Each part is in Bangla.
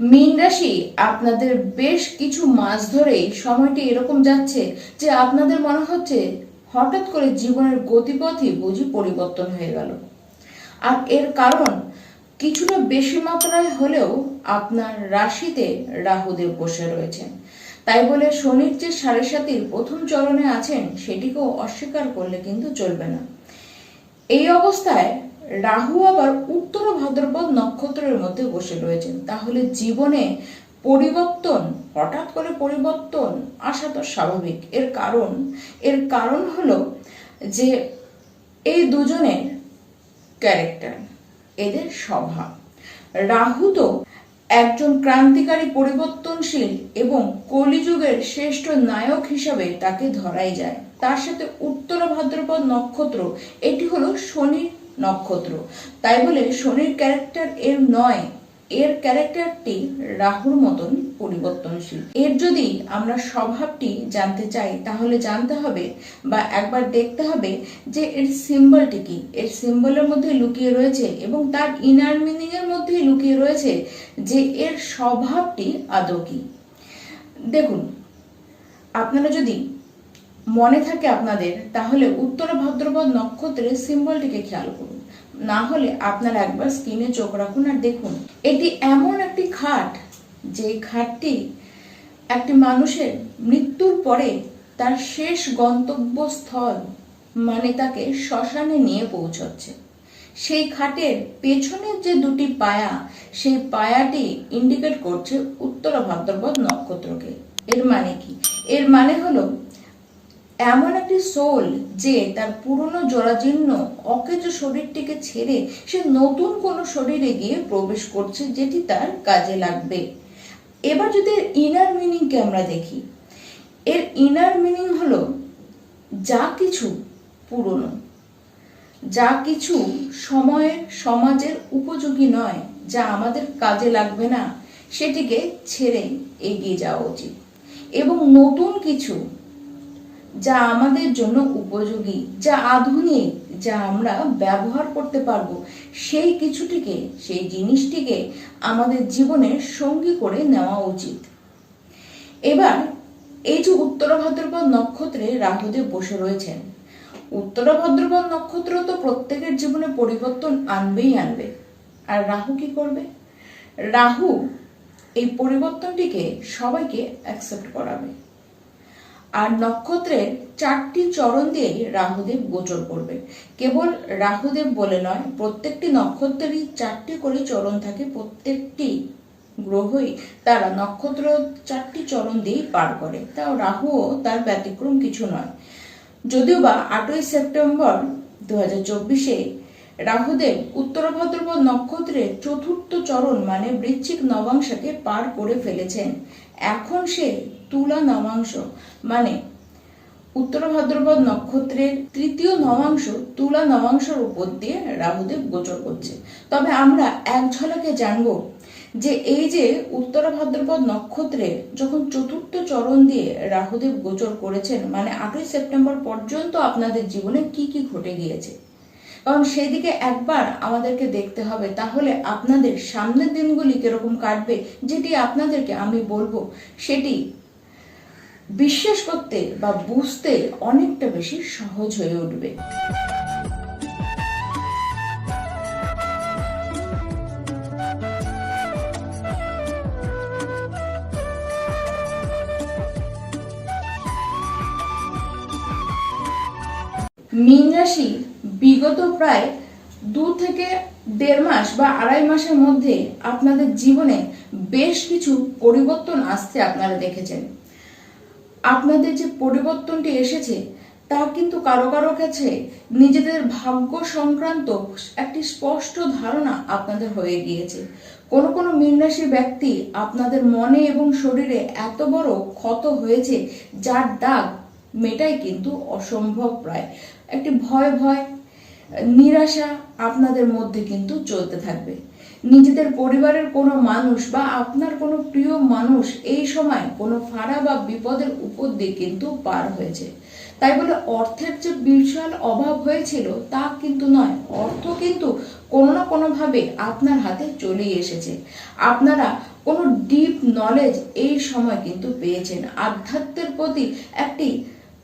মীন রাশি, আপনাদের বেশ কিছু মাস ধরেই সময়টি এরকম যাচ্ছে যে আপনাদের মনে হচ্ছে হঠাৎ করে জীবনের গতিপথই বুঝি পরিবর্তন হয়ে গেল। আর এর কারণ কিছুটা বেশি মাত্রায় হলেও আপনার রাশিতে রাহুদেব বসে রয়েছেন। তাই বলে শনির যে সাড়ে সাতির প্রথম চরণে আছেন, সেটিকেও অস্বীকার করলে কিন্তু চলবে না। এই অবস্থায় রাহু আবার উত্তর ভাদ্রপদ নক্ষত্রের মধ্যে বসে রয়েছেন। তাহলে জীবনে পরিবর্তন, হঠাৎ করে পরিবর্তন আসা তো স্বাভাবিক। এর কারণ এর কারণ হলো যে এই দুজনের ক্যারেক্টার এদের স্বভাব। রাহু তো একজন ক্রান্তিকারী পরিবর্তনশীল এবং কলিযুগের শ্রেষ্ঠ নায়ক হিসাবে তাকে ধরাই যায়। তার সাথে উত্তর ভাদ্রপদ নক্ষত্র, এটি হলো শনির নক্ষত্র। তাই বলে শনির ক্যারেক্টার এর নয়, এর ক্যারেক্টারটি রাহুর মতন পরিবর্তনশীল। এর যদি আমরা স্বভাবটি জানতে চাই, তাহলে জানতে হবে বা একবার দেখতে হবে যে এর সিম্বলটি কি। এর সিম্বলের মধ্যে লুকিয়ে রয়েছে এবং তার ইনার মিনিং এর মধ্যেই লুকিয়ে রয়েছে যে এর স্বভাবটি আদৌ কি। দেখুন, আপনারা যদি মনে থাকে আপনাদের, তাহলে উত্তর ভাদ্রপদ নক্ষত্রের সিম্বলটিকে খেয়াল করুন। না হলে আপনারা একবার স্ক্রিনে চোখ রাখুন আর দেখুন। এটি এমন একটি খাট যে খাটটি একটি মানুষের মৃত্যুর পরে তার শেষ গন্তব্যস্থল মানে তাকে শ্মশানে নিয়ে পৌঁছচ্ছে। সেই খাটের পেছনের যে দুটি পায়া, সেই পায়াটি ইন্ডিকেট করছে উত্তর ভাদ্রপদ নক্ষত্রকে। এর মানে কি? এর মানে হলো এমন একটি সোল যে তার পুরনো জরাজীর্ণ, অকেজ শরীরটিকে ছেড়ে সে নতুন কোনো শরীরে গিয়ে প্রবেশ করছে যেটি তার কাজে লাগবে। এবার যদি এর ইনার মিনিংকে আমরা দেখি, এর ইনার মিনিং হলো যা কিছু পুরনো। যা কিছু সময়ের সমাজের উপযোগী নয়, যা আমাদের কাজে লাগবে না, সেটিকে ছেড়ে এগিয়ে যাওয়া উচিত। এবং নতুন কিছু যা আমাদের জন্য উপযোগী, যা আধুনিক, যা আমরা ব্যবহার করতে পারব, সেই কিছুটিকে, সেই জিনিসটিকে আমাদের জীবনের সঙ্গী করে নেওয়া উচিত। এবার, এই যে উত্তর ভাদ্রপদ নক্ষত্রে রাহুদেব বসে রয়েছেন, উত্তর ভাদ্রপদ নক্ষত্র তো প্রত্যেকের জীবনে পরিবর্তন আনবেই আনবে। আর রাহু কি করবে? রাহু এই পরিবর্তনটিকে সবাইকে অ্যাকসেপ্ট করাবে। আর নক্ষত্রের চারটি চরণ দিয়েই রাহুদেব গোচর করবে। কেবল রাহুদেব বলে নয়, প্রত্যেকটি নক্ষত্রেরই চারটি করে চরণ থাকে, প্রত্যেকটি গ্রহই তারা নক্ষত্র চারটি চরণ দিয়েই পার করে। তাও রাহুও তার ব্যতিক্রম কিছু নয়। যদিও বা আটই সেপ্টেম্বর দু হাজার চব্বিশে রাহুদেব উত্তর ভাদ্রপদ নক্ষত্রের চতুর্থ চরণ মানে বৃশ্চিক নবাংশকে পার করে ফেলেছেন। এখন সে তুলা নবাংশ মানে উত্তর ভাদ্রপদ নক্ষত্রের তৃতীয় নবাংশ তুলা নবাংশের উপর দিয়ে রাহুদেব গোচর করছে। তবে আমরা এক ঝলকে জানব যে এই যে উত্তর ভাদ্রপদ নক্ষত্রে যখন চতুর্থ চরণ দিয়ে রাহুদেব গোচর করেছেন মানে আটই সেপ্টেম্বর পর্যন্ত আপনাদের জীবনে কি কি ঘটে গিয়েছে? কারণ সেদিকে একবার আমাদেরকে দেখতে হবে, তাহলে আপনাদের সামনের দিনগুলি কীরকম কাটবে যেটি আপনাদেরকে আমি বলব। সেটি বিশ্বাস করতে বা বুঝতে অনেকটা বেশি সহজ হয়ে উঠবে। মীন রাশি বিগত প্রায় দু থেকে দেড় মাস বা আড়াই মাসের মধ্যে আপনাদের জীবনে বেশ কিছু পরিবর্তন আসতে আপনারা দেখেছেন। আপনাদের যে পরিবর্তনটি এসেছে, তা কিন্তু কারও কারও কাছে নিজেদের ভাগ্য সংক্রান্ত একটি স্পষ্ট ধারণা আপনাদের হয়ে গিয়েছে। কোনো কোনো মীনরাশি ব্যক্তি আপনাদের মনে এবং শরীরে এত বড় ক্ষত হয়েছে, যার দাগ মেটাই কিন্তু অসম্ভব প্রায়। একটি ভয় ভয় নিরাশা আপনাদের মধ্যে কিন্তু চলতে থাকবে। নিজেদের পরিবারের কোনো মানুষ বা আপনার কোনো প্রিয় মানুষ এই সময় কোনো ফাড়া বা বিপদের উপর দিয়ে কিন্তু পার হয়েছে। তাই বলে অর্থের যে বিশাল অভাব হয়েছিল তা কিন্তু নয়, অর্থ কিন্তু কোনো না কোনোভাবে আপনার হাতে চলেই এসেছে। আপনারা কোনো ডিপ নলেজ এই সময় কিন্তু পেয়েছেন। আধ্যাত্মের প্রতি একটি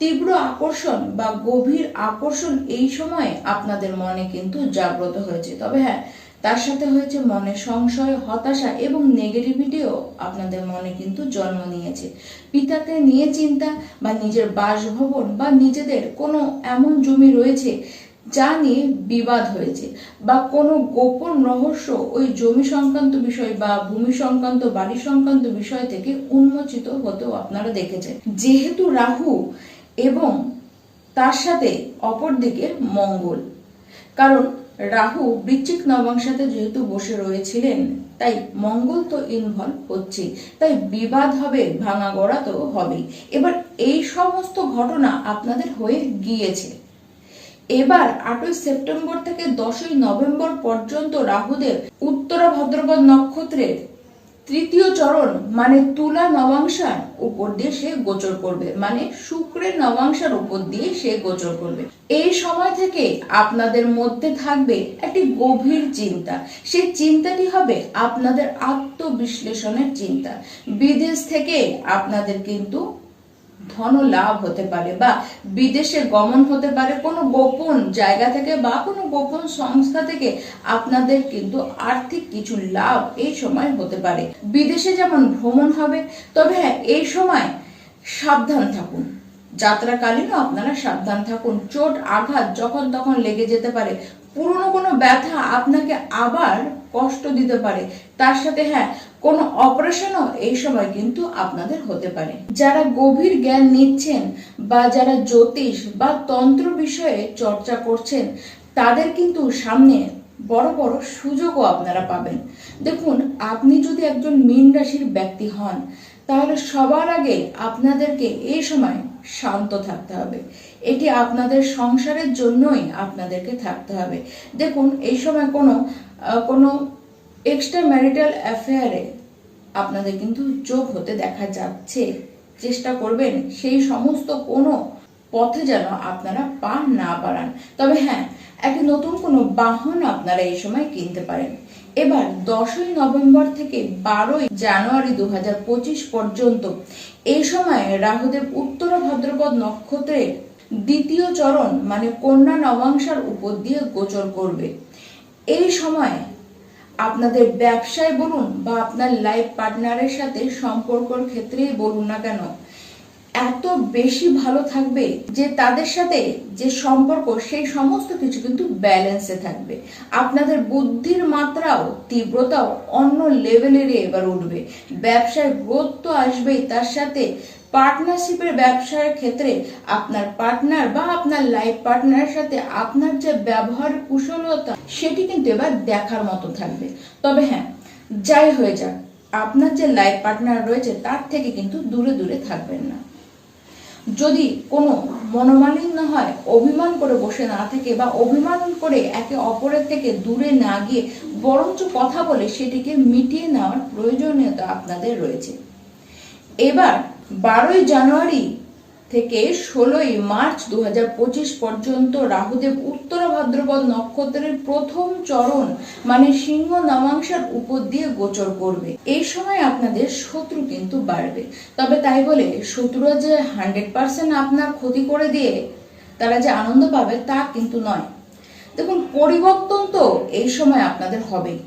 তীব্র আকর্ষণ বা গভীর আকর্ষণ এই সময়ে আপনাদের মনে কিন্তু জাগ্রত হয়েছে। তবে হ্যাঁ তার সাথে হয়েছে মনে সংশয়, হতাশা এবং নেগেটিভিটিও আপনাদের মনে কিন্তু জন্ম নিয়েছে। পিতাকে নিয়ে চিন্তা বা নিজের বাসভবন বা নিজেদের কোনো এমন জমি রয়েছে যা নিয়ে বিবাদ হয়েছে বা কোনো গোপন রহস্য ওই জমি সংক্রান্ত বিষয় বা ভূমি সংক্রান্ত, বাড়ি সংক্রান্ত বিষয় থেকে উন্মোচিত হতেও আপনারা দেখেছেন। যেহেতু রাহু এবং তার সাথে অপরদিকে মঙ্গল। কারণ রাহু বৃশ্চিক নবাংশাতে যেহেতু বসে রয়েছিলেন, তাই মঙ্গল তো ইনভলভ হচ্ছে তাই বিবাদ হবে ভাঙা গড়া তো হবেই। এবার এই সমস্ত ঘটনা আপনাদের হয়ে গিয়েছে। এবার আটই সেপ্টেম্বর থেকে দশই নভেম্বর পর্যন্ত রাহুদের উত্তরা ভদ্রপদ নক্ষত্রের তৃতীয় চরণ মানে তুলা নবাংশার উপর দিয়ে সে গোচর করবে মানে শুক্রের নবাংশার উপর দিয়ে সে গোচর করবে। এই সময় থেকে আপনাদের মধ্যে থাকবে একটি গভীর চিন্তা। সেই চিন্তাটি হবে আপনাদের আত্মবিশ্লেষণের চিন্তা। বিদেশ থেকে আপনাদের কিন্তু ধন লাভ হতে পারে বা বিদেশে গমন হতে পারে, কোনো গোপন জায়গা থেকে বা কোনো গোপন সংস্থা থেকে আপনাদের কিন্তু আর্থিক কিছু লাভ এই সময় হতে পারে। বিদেশে যেমন ভ্রমণ হবে, তবে হ্যাঁ এই সময় সাবধান থাকুন। যাত্রাকালীনও আপনারা সাবধান থাকুন। চোট, আঘাত যখন তখন লেগে যেতে পারে। পুরনো কোনো ব্যথা আপনাকে আবার কষ্ট দিতে পারে। তার সাথে হ্যাঁ কোনো অপারেশনও এই সময় কিন্তু আপনাদের হতে পারে। যারা গভীর জ্ঞান নিচ্ছেন বা যারা জ্যোতিষ বা তন্ত্র বিষয়ে চর্চা করছেন, তাদের কিন্তু সামনে বড় বড় সুযোগও আপনারা পাবেন। দেখুন, আপনি যদি একজন মীন রাশির ব্যক্তি হন, তাহলে সবার আগে আপনাদেরকে এই সময় শান্ত থাকতে হবে। এটি আপনাদের সংসারের জন্যই আপনাদেরকে থাকতে হবে। দেখুন, এই সময় কোনো কোনো এক্সট্রা ম্যারিটাল অ্যাফেয়ারে আপনাদের কিন্তু যোগ হতে দেখা যাচ্ছে, চেষ্টা করবেন সেই সমস্ত কোনো পথে যেন আপনারা পা না বাড়ান। তবে হ্যাঁ একটি নতুন কোনো বাহন আপনারা এই সময় কিনতে পারেন। এবার দশই নভেম্বর থেকে বারোই জানুয়ারি দু হাজার পঁচিশ পর্যন্ত এই সময় রাহুদেব উত্তর ভাদ্রপদ নক্ষত্রের দ্বিতীয় চরণ মানে কন্যা নবাংশার উপর দিয়ে গোচর করবে। এই সময় আপনাদের ব্যবসায় বলুন বা আপনার লাইফ পার্টনারের সাথে সম্পর্কর ক্ষেত্রেই বলুন না কেন, এত বেশি ভালো থাকবে যে তাদের সাথে যে সম্পর্ক, সেই সমস্ত কিছু কিন্তু ব্যালেন্সে থাকবে। আপনাদের বুদ্ধির মাত্রাও, তীব্রতাও অন্য লেভেলের এবার উঠবে। ব্যবসায় গ্রোথ তো আসবেই, তার সাথে পার্টনারশিপের ব্যবসার ক্ষেত্রে আপনার পার্টনার বা আপনার লাইফ পার্টনারের সাথে আপনার যে ব্যবহার কুশলতা, সেটি কিন্তু এবার দেখার মতো থাকবে। তবে হ্যাঁ যাই হয়ে যাক, আপনার যে লাইফ পার্টনার রয়েছে, তার থেকে কিন্তু দূরে দূরে থাকবেন না। যদি কোনো মনোমালিন্য হয়, অভিমান করে বসে না থেকে বা অভিমান করে একে অপরের থেকে দূরে না গিয়ে বরঞ্চ কথা বলে সেটিকে মিটিয়ে নেওয়ার প্রয়োজনীয়তা আপনাদের রয়েছে। এবার বারোই জানুয়ারি থেকে ষোলোই মার্চ দু হাজার পঁচিশ পর্যন্ত রাহুদেব উত্তর ভাদ্রপদ নক্ষত্রের প্রথম চরণ মানে সিংহ নমাংসার উপর দিয়ে গোচর করবে। এই সময় আপনাদের শত্রু কিন্তু বাড়বে। তবে তাই বলে শত্রুরা যে হান্ড্রেড পার্সেন্ট আপনার ক্ষতি করে দিয়ে তারা যে আনন্দ পাবে তা কিন্তু নয়। দেখুন, পরিবর্তন তো এই সময় আপনাদের হবেই।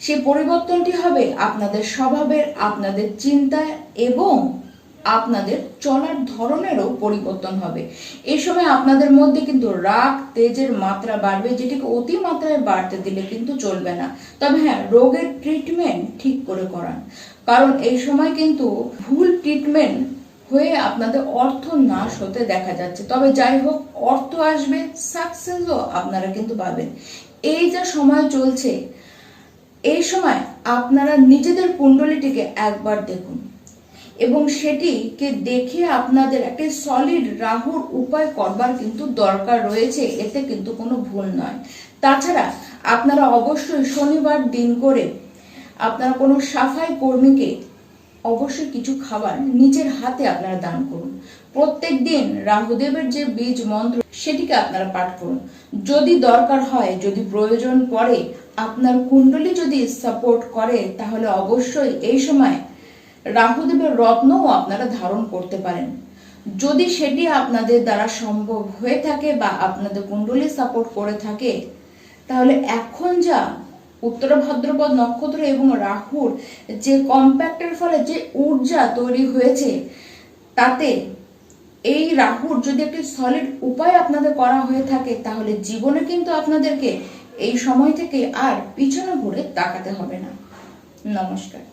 সেই পরিবর্তনটি হবে আপনাদের স্বভাবের, আপনাদের চিন্তায় এবং আপনাদের চলার ধরনেরও পরিবর্তন হবে। এই সময় আপনাদের মধ্যে কিন্তু রাগ, তেজের মাত্রা বাড়বে যেটিকে অতিমাত্রায় বাড়তে দিলে কিন্তু চলবে না। তবে হ্যাঁ রোগের ট্রিটমেন্ট ঠিক করে করান। কারণ এই সময় কিন্তু ভুল ট্রিটমেন্ট হয়ে আপনাদের অর্থ নাশ হতে দেখা যাচ্ছে। তবে যাই হোক, অর্থ আসবে সাকসেসও আপনারা কিন্তু পাবেন। এই যা সময় চলছে, এই সময় আপনারা নিজেদের কুণ্ডলিটিকে একবার দেখুন। এবং সেটিকে দেখে আপনাদের একটি সলিড রাহুর উপায় করবার কিন্তু দরকার রয়েছে, এতে কিন্তু কোনো ভুল নয়। তাছাড়া আপনারা অবশ্যই শনিবার দিন করে আপনারা কোনো সাফাই কর্মীকে অবশ্যই কিছু খাবার নিজের হাতে আপনারা দান করুন। প্রত্যেক দিন রাহুদেবের যে বীজ মন্ত্র, সেটিকে আপনারা পাঠ করুন। যদি দরকার হয়, যদি প্রয়োজন পড়ে, আপনার কুণ্ডলী যদি সাপোর্ট করে, তাহলে অবশ্যই এই সময় রাহুদেবের রত্নও আপনারা ধারণ করতে পারেন। যদি সেটি আপনাদের দ্বারা সম্ভব হয়ে থাকে বা আপনাদের কুণ্ডলী সাপোর্ট করে থাকে, তাহলে এখন যা উত্তর ভাদ্রপদ নক্ষত্র এবং রাহুর যে কম্প্যাক্টের ফলে যে ঊর্জা তৈরি হয়েছে, তাতে এই রাহুর যদি একটি সলিড উপায় আপনাদের করা হয়ে থাকে, তাহলে জীবনে কিন্তু আপনাদেরকে এই সময় থেকে আর পিছনে ঘুরে তাকাতে হবে না। নমস্কার।